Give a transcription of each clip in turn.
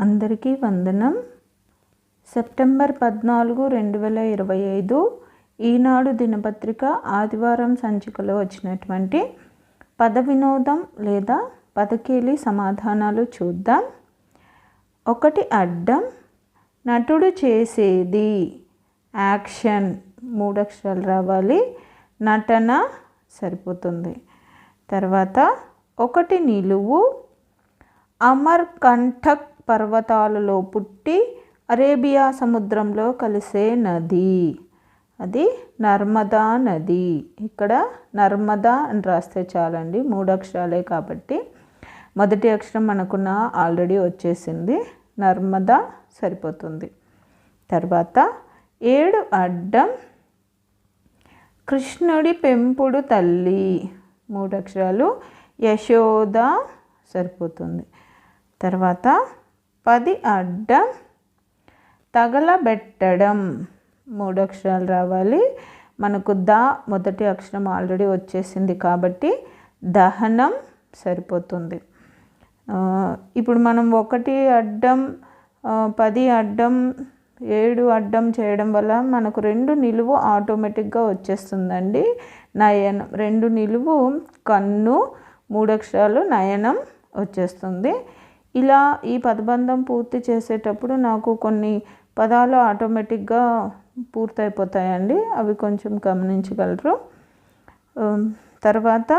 అందరికీ వందనం. సెప్టెంబర్ పద్నాలుగు రెండు వేల ఇరవై ఐదు ఈనాడు దినపత్రిక ఆదివారం సంచికలో వచ్చినటువంటి పద వినోదం లేదా పదకేలి సమాధానాలు చూద్దాం. ఒకటి అడ్డం నటుడు చేసేది యాక్షన్. మూడు అక్షరాలు రావాలి. నటన సరిపోతుంది. తర్వాత ఒకటి నిలువు అమర్ కంఠక్ పర్వతాలలో పుట్టి అరేబియా సముద్రంలో కలిసే నది. అది నర్మదా నది. ఇక్కడ నర్మదా అని రాస్తే చాలండి మూడు అక్షరాలే కాబట్టి. మొదటి అక్షరం మనకున్న ఆల్రెడీ వచ్చేసింది నర్మదా సరిపోతుంది. తర్వాత ఏడు అడ్డం కృష్ణుడి పెంపుడు తల్లి మూడు అక్షరాలు యశోద సరిపోతుంది. తర్వాత పది అడ్డం తగలబెట్టడం. మూడు అక్షరాలు రావాలి. మనకు ద మొదటి అక్షరం ఆల్రెడీ వచ్చేసింది కాబట్టి దహనం సరిపోతుంది. ఇప్పుడు మనం ఒకటి అడ్డం పది అడ్డం ఏడు అడ్డం చేయడం వల్ల మనకు రెండు నిలువు ఆటోమేటిక్గా వచ్చేస్తుందండి. నయనం రెండు నిలువు కన్ను మూడు అక్షరాలు నయనం వచ్చేస్తుంది. ఇలా ఈ పదబంధం పూర్తి చేసేటప్పుడు నాకు కొన్ని పదాలు ఆటోమేటిక్గా పూర్తయిపోతాయండి. అవి కొంచెం గమనించగలరు. తర్వాత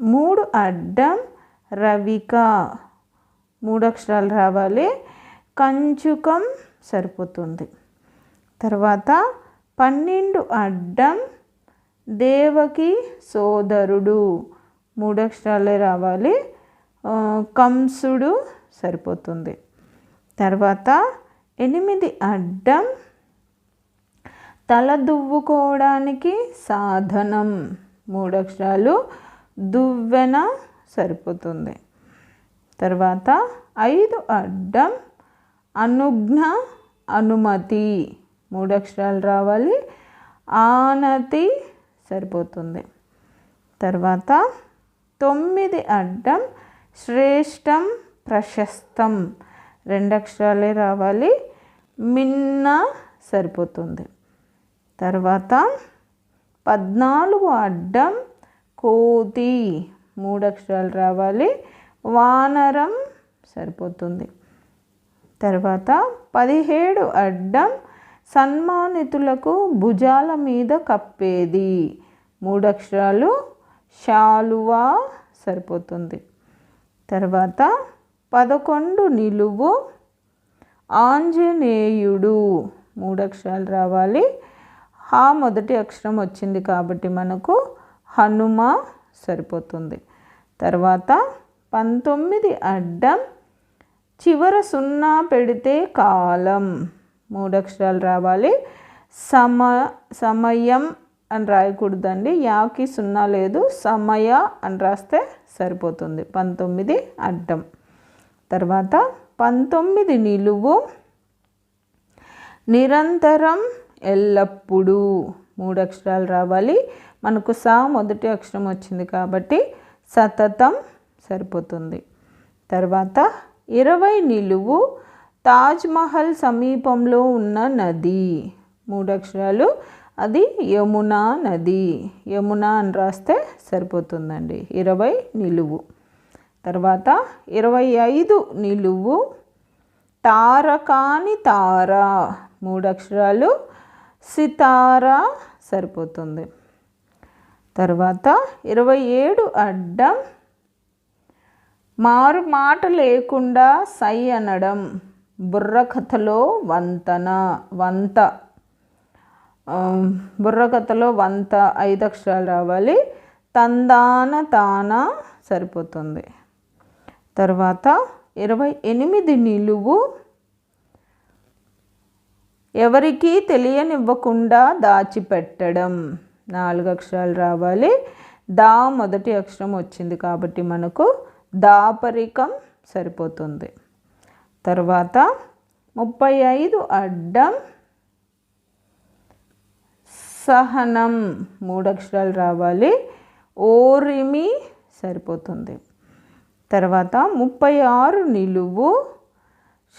మూడు అడ్డం రవిక. మూడు అక్షరాలు రావాలి. కంచుకం సరిపోతుంది. తర్వాత పన్నెండు అడ్డం దేవకి సోదరుడు. మూడు అక్షరాలే రావాలి. కంసుడు సరిపోతుంది. తర్వాత ఎనిమిది అడ్డం తల దువ్వుకోవడానికి సాధనం. మూడు అక్షరాలు దువ్వెన సరిపోతుంది. తర్వాత ఐదు అడ్డం అనుజ్ఞ అనుమతి. మూడు అక్షరాలు రావాలి. ఆనతి సరిపోతుంది. తర్వాత తొమ్మిది అడ్డం శ్రేష్టం ప్రశస్తం. రెండు అక్షరాలే రావాలి. మిన్న సరిపోతుంది. తర్వాత పద్నాలుగు అడ్డం కోతి. మూడు అక్షరాలు రావాలి. వానరం సరిపోతుంది. తర్వాత పదిహేడు అడ్డం సన్మానితులకు భుజాల మీద కప్పేది. మూడు అక్షరాలు శాలువా సరిపోతుంది. తర్వాత పదకొండు నిలువు ఆంజనేయుడు. మూడు అక్షరాలు రావాలి. హా మొదటి అక్షరం వచ్చింది కాబట్టి మనకు హనుమ సరిపోతుంది. తర్వాత పంతొమ్మిది అడ్డం చివర సున్నా పెడితే కాలం. మూడు అక్షరాలు రావాలి. సమ సమయం అని రాయకూడదండి. యాకి సున్నా లేదు సమయ అని రాస్తే సరిపోతుంది. పంతొమ్మిది అడ్డం. తర్వాత పంతొమ్మిది నిలువు. నిరంతరం ఎల్లప్పుడూ మూడు అక్షరాలు రావాలి. మనకు సా మొదటి అక్షరం వచ్చింది కాబట్టి సతతం సరిపోతుంది. తర్వాత ఇరవై నిలువు. తాజ్మహల్ సమీపంలో ఉన్న నది. మూడు అక్షరాలు అది యమునా నది. యమునా అని రాస్తే సరిపోతుందండి. ఇరవై నిలువు. తర్వాత ఇరవై ఐదు నిలువు. తారకాని తార. మూడు అక్షరాలు. సితార సరిపోతుంది. తర్వాత ఇరవై ఏడు అడ్డం. మారు మాట లేకుండా సై అనడం. బుర్రకథలో వంతన. వంత. బుర్రకథలో వంత ఐదు అక్షరాలు రావాలి. తందాన తాన సరిపోతుంది. తర్వాత ఇరవై ఎనిమిది నిలువు. ఎవరికీ తెలియనివ్వకుండా దాచిపెట్టడం. నాలుగు అక్షరాలు రావాలి. దా మొదటి అక్షరం వచ్చింది కాబట్టి మనకు దాపరికం సరిపోతుంది. తర్వాత ముప్పై ఐదు అడ్డం. సహనం మూడు అక్షరాలు రావాలి. ఓరిమి సరిపోతుంది. తర్వాత ముప్పై ఆరు నిలువు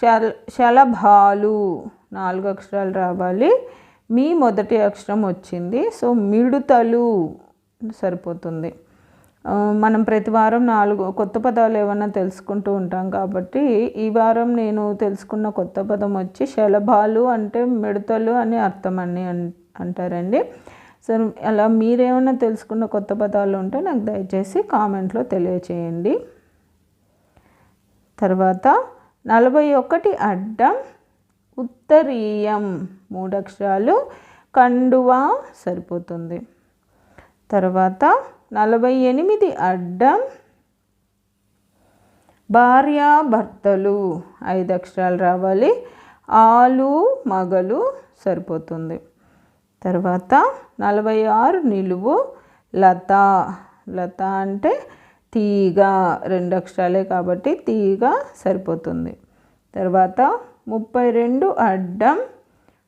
శల శలభాలు. నాలుగు అక్షరాలు రావాలి. మీ మొదటి అక్షరం వచ్చింది. సో మిడుతలు సరిపోతుంది. మనం ప్రతి వారం నాలుగు కొత్త పదాలు ఏమైనా తెలుసుకుంటూ ఉంటాం కాబట్టి ఈ వారం నేను తెలుసుకున్న కొత్త పదం వచ్చి శలభాలు అంటే మిడతలు అని అర్థం అని అన్- అంటారండి. సో అలా మీరేమన్నా తెలుసుకున్న కొత్త పదాలు ఉంటే నాకు దయచేసి కామెంట్లో తెలియచేయండి. తర్వాత నలభై ఒకటి అడ్డం ఉత్తరీయం మూడు అక్షరాలు కండువా సరిపోతుంది. తర్వాత నలభై ఎనిమిది అడ్డం భార్యాభర్తలు ఐదు అక్షరాలు రావాలి ఆలు మగలు సరిపోతుంది. తర్వాత నలభై ఆరు నిలువు లత. లత అంటే తీగ రెండు అక్షరాలే కాబట్టి తీగ సరిపోతుంది. తర్వాత ముప్పై రెండు అడ్డం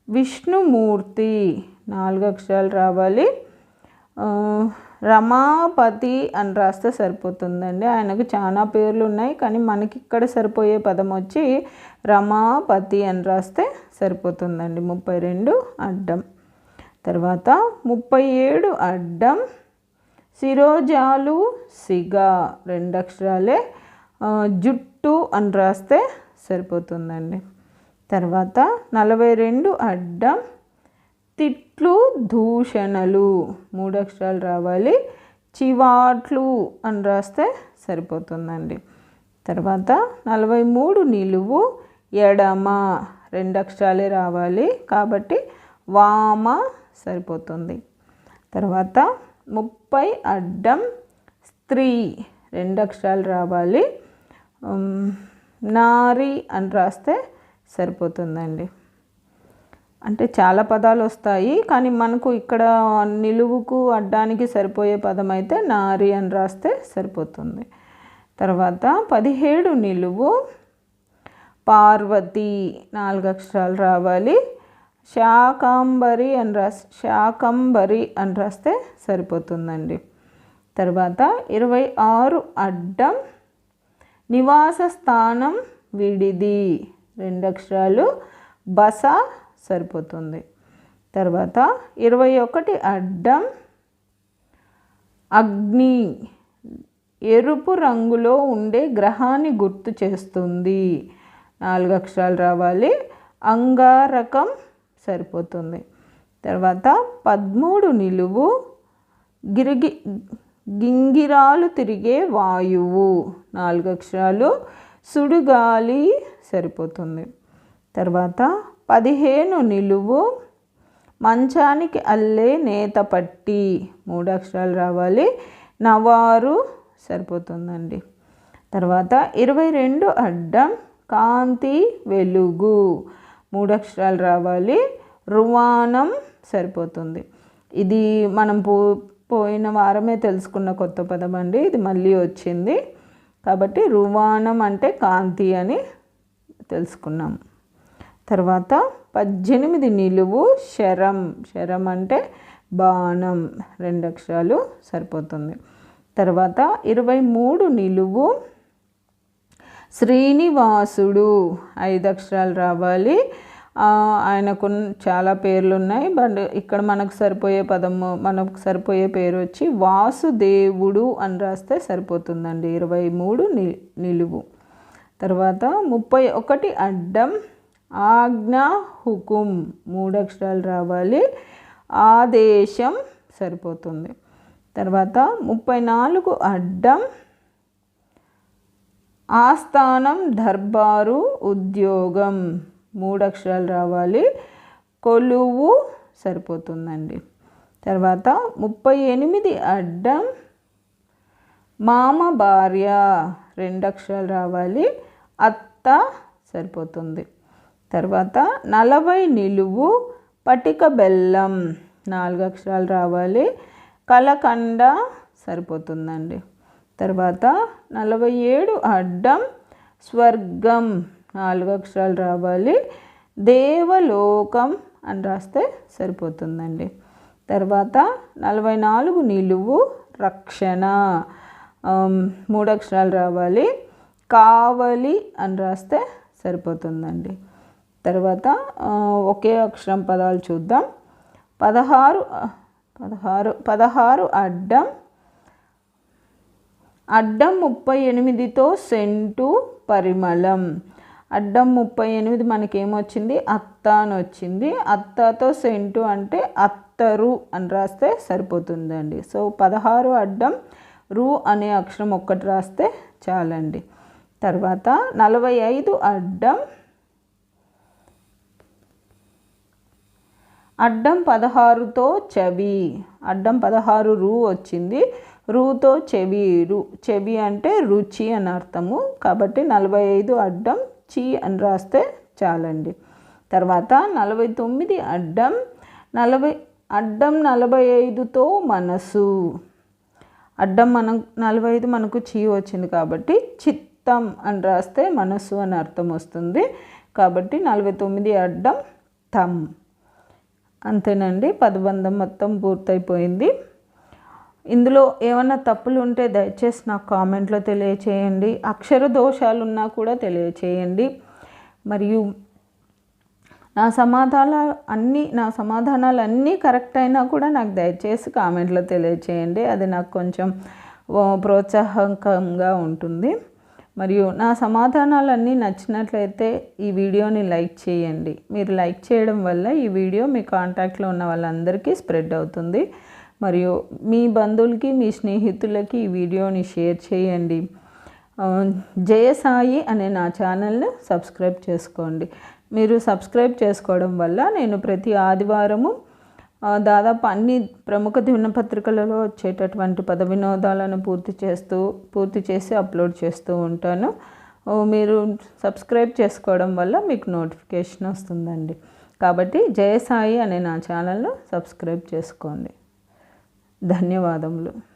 విష్ణుమూర్తి నాలుగు అక్షరాలు రావాలి. రమాపతి అని రాస్తే సరిపోతుందండి. ఆయనకు చాలా పేర్లు ఉన్నాయి కానీ మనకి ఇక్కడ సరిపోయే పదం వచ్చి రమాపతి అని రాస్తే సరిపోతుందండి. ముప్పై రెండు అడ్డం. తర్వాత ముప్పై ఏడు అడ్డం శిరోజాలు సిగ రెండు అక్షరాలే జుట్టు అని రాస్తే సరిపోతుందండి. తర్వాత నలభై రెండు అడ్డం తిట్లు దూషణలు మూడు అక్షరాలు రావాలి. చివాట్లు అని రాస్తే సరిపోతుందండి. తర్వాత నలభై మూడు నిలువు ఎడమ రెండు అక్షరాలే రావాలి. కాబట్టి వామ సరిపోతుంది. తర్వాత ముప్పై అడ్డం స్త్రీ రెండు అక్షరాలు రావాలి. నారి అని రాస్తే సరిపోతుందండి. అంటే చాలా పదాలు వస్తాయి కానీ మనకు ఇక్కడ నిలువుకు అడ్డానికి సరిపోయే పదం అయితే నారి అని రాస్తే సరిపోతుంది. తర్వాత పదిహేడు నిలువు పార్వతి నాలుగు అక్షరాలు రావాలి. శాకంబరి అని రాసి శాకంబరి అని రాస్తే సరిపోతుందండి. తర్వాత ఇరవై ఆరు అడ్డం నివాస స్థానం విడిది. రెండు అక్షరాలు బస సరిపోతుంది. తర్వాత ఇరవై ఒకటి అడ్డం అగ్ని ఎరుపు రంగులో ఉండే గ్రహాన్ని గుర్తు చేస్తుంది. నాలుగు అక్షరాలు రావాలి. అంగారకం సరిపోతుంది. తర్వాత పదమూడు నిలువు గిరిగి గింగిరాలు తిరిగే వాయువు నాలుగు అక్షరాలు సుడుగాలి సరిపోతుంది. తర్వాత పదిహేను నిలువు మంచానికి అల్లే నేత పట్టి మూడు అక్షరాలు రావాలి. నవారు సరిపోతుందండి. తర్వాత ఇరవై రెండు అడ్డం కాంతి వెలుగు మూడు అక్షరాలు రావాలి. రువాణం సరిపోతుంది. ఇది మనం పో పోయిన వారమే తెలుసుకున్న కొత్త పదం అండి. ఇది మళ్ళీ వచ్చింది. కాబట్టి రువాణం అంటే కాంతి అని తెలుసుకున్నాం. తర్వాత పద్దెనిమిది నిలువు శరం. శరం అంటే బాణం. రెండు అక్షరాలు సరిపోతుంది. తర్వాత ఇరవై మూడు నిలువు శ్రీనివాసుడు. ఐదు అక్షరాలు రావాలి. ఆయనకు చాలా పేర్లు ఉన్నాయి బట్ ఇక్కడ మనకు సరిపోయే పదము మనకు సరిపోయే పేరు వచ్చి వాసుదేవుడు అని రాస్తే సరిపోతుందండి. ఇరవై మూడు ని నిలువు. తర్వాత ముప్పై ఒకటి అడ్డం ఆజ్ఞ హుకుం. మూడు అక్షరాలు రావాలి. ఆదేశం సరిపోతుంది. తర్వాత ముప్పై నాలుగు అడ్డం ఆస్థానం దర్బారు ఉద్యోగం. మూడు అక్షరాలు రావాలి. కొలువు సరిపోతుందండి. తర్వాత ముప్పై ఎనిమిది అడ్డం మామ భార్య రెండు అక్షరాలు రావాలి. అత్త సరిపోతుంది. తర్వాత నలభై నిలువు పటిక బెల్లం నాలుగు అక్షరాలు రావాలి. కలకండ సరిపోతుందండి. తర్వాత నలభై ఏడు అడ్డం స్వర్గం నాలుగు అక్షరాలు రావాలి. దేవలోకం అని రాస్తే సరిపోతుందండి. తర్వాత నలభై నాలుగు నిలువు రక్షణ. మూడు అక్షరాలు రావాలి. కావలి అని రాస్తే సరిపోతుందండి. తర్వాత ఒకే అక్షరం పదాలు చూద్దాం. పదహారు పదహారు పదహారు అడ్డం. అడ్డం ముప్పై ఎనిమిదితో సెంటు పరిమళం. అడ్డం ముప్పై ఎనిమిది మనకేమొచ్చింది? అత్త అని వచ్చింది అత్తతో సెంటు అంటే అత్తరు అని రాస్తే సరిపోతుందండి. సో పదహారు అడ్డం రు అనే అక్షరం ఒక్కటి రాస్తే చాలండి. తర్వాత నలభై ఐదు అడ్డం అడ్డం పదహారుతో చెవి. అడ్డం పదహారు రూ వచ్చింది. రూతో చెవి రు చెవి అంటే రుచి అని అర్థము. కాబట్టి నలభై ఐదు అడ్డం చి అని రాస్తే చాలండి. తర్వాత నలభై తొమ్మిది అడ్డం నలభై అడ్డం నలభై ఐదుతో మనసు. అడ్డం మనం నలభై ఐదు మనకు చీ వచ్చింది కాబట్టి చిత్తం అని రాస్తే మనసు అని అర్థం వస్తుంది. కాబట్టి నలభై తొమ్మిది అడ్డం తమ్ అంతేనండి. పదబంధం మొత్తం పూర్తయిపోయింది. ఇందులో ఏమన్నా తప్పులు ఉంటే దయచేసి నాకు కామెంట్లో తెలియచేయండి. అక్షర దోషాలు ఉన్నా కూడా తెలియచేయండి. మరియు నా సమాధానాలు అన్నీ నా సమాధానాలు అన్నీ కరెక్ట్ అయినా కూడా నాకు దయచేసి కామెంట్లో తెలియచేయండి. అది నాకు కొంచెం ప్రోత్సాహకంగా ఉంటుంది. మరియు నా సమాధానాలన్నీ నచ్చినట్లయితే ఈ వీడియోని లైక్ చేయండి. మీరు లైక్ చేయడం వల్ల ఈ వీడియో మీ కాంటాక్ట్లో ఉన్న వాళ్ళందరికీ స్ప్రెడ్ అవుతుంది. మరియు మీ బంధువులకి మీ స్నేహితులకి ఈ వీడియోని షేర్ చేయండి. జయసాయి అనే నా ఛానల్ని సబ్స్క్రైబ్ చేసుకోండి. మీరు సబ్స్క్రైబ్ చేసుకోవడం వల్ల నేను ప్రతి ఆదివారము దాదాపు అన్ని ప్రముఖ దినపత్రికలలో వచ్చేటటువంటి పద వినోదాలను పూర్తి చేస్తూ పూర్తి చేసి అప్లోడ్ చేస్తూ ఉంటాను. మీరు సబ్స్క్రైబ్ చేసుకోవడం వల్ల మీకు నోటిఫికేషన్ వస్తుందండి. కాబట్టి జయసాయి అనే నా ఛానల్ను సబ్స్క్రైబ్ చేసుకోండి. ధన్యవాదములు.